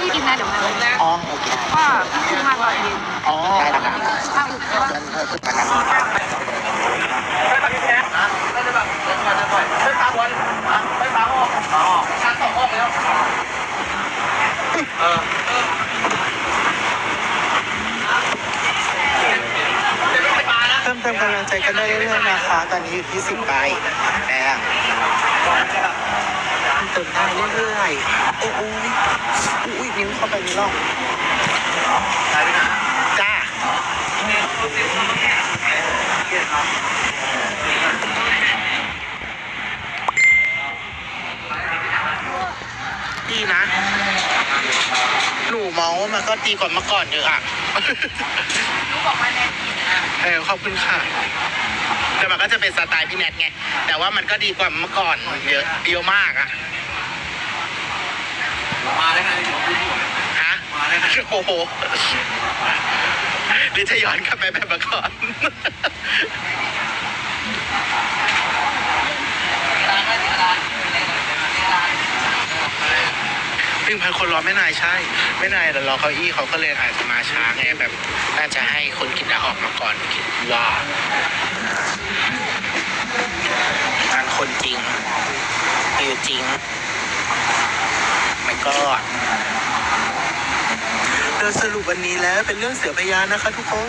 พี่กินนะเดี๋ยวมาเลยอ๋อโอเคว่าพี่ซื้อมาตอนเย็นอ๋อได้แล้วครับข้าวอุดว่าเชิญเชิญขึ้นมาครับเพิ่มเติมกำลังใจกันได้เรื่อยๆนะคะ ตอนนี้อยู่ที่สิบใบแดง เติมได้เรื่อยๆโอ้โอ้ยอุ้ยนิ้วเข้าไปในร่องจ้าดีนะ หนูเมาส์มันก็ดีกว่าเมื่อก่อนเยอะอะรู้บอกมาแน่เออขอบคุณค่ะ แต่มันก็จะเป็นสไตล์พี่แนทไง แต่ว่ามันก็ดีกว่าเมื่อก่อนเยอะเยอะมากอะมาได้ไงฮะมาได้ไงโอ้โหหรือจะย้อนกลับไปแบบเมื่อก่อน หนึ่งพันคนรอไม่นายใช่ ไม่นายแต่รอเก้าอี้เขาก็เลยอาจจะมาช้าไงแบบน่าจะให้คนกินอาออกมาก่อนคิดว่างานคนจริงอยู่จริงไม่ก็เราสรุปวันนี้แล้วเป็นเรื่องเสือพยานนะคะทุกคน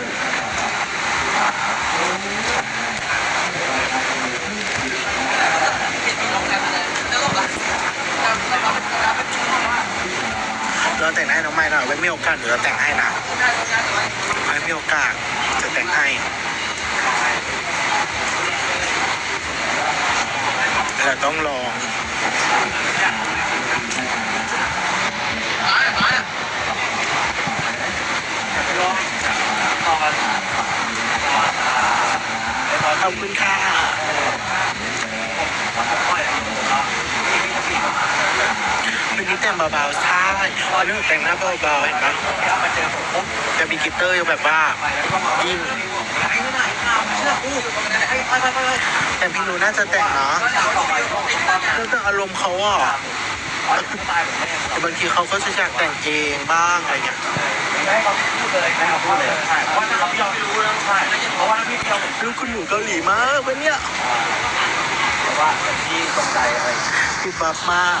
เราแต่งให้น้องไม้หน่อยไว้มีโอกาสเดี๋ยวเราแต่งให้นะไว้มีโอกาสจะแต่งให้เราต้องลองขอบคุณค่ะวันนี้แต่ง เบาๆใช่วันนี้แต่งหน้าเบาๆเห็นปะจะมีกิตเตอร์อยู่แบบว่ายิ่งแต่พี่หนูน่าจะแต่งเนาะแล้วแต่อารมณ์เขาอะบางทีเขาก็จะอยากแต่งเองบ้างอะไรอย่างเงี้ยให้เขาพูดเลยให้เขาพูดเลยเพราะว่าถ้าเขาไม่ยอมรู้เรื่องใช่เพราะว่าพี่เดียวลูกคุณหนูเกาหลีมากวันเนี้ยว่าพี่ตกใจอะไรคือบับมาก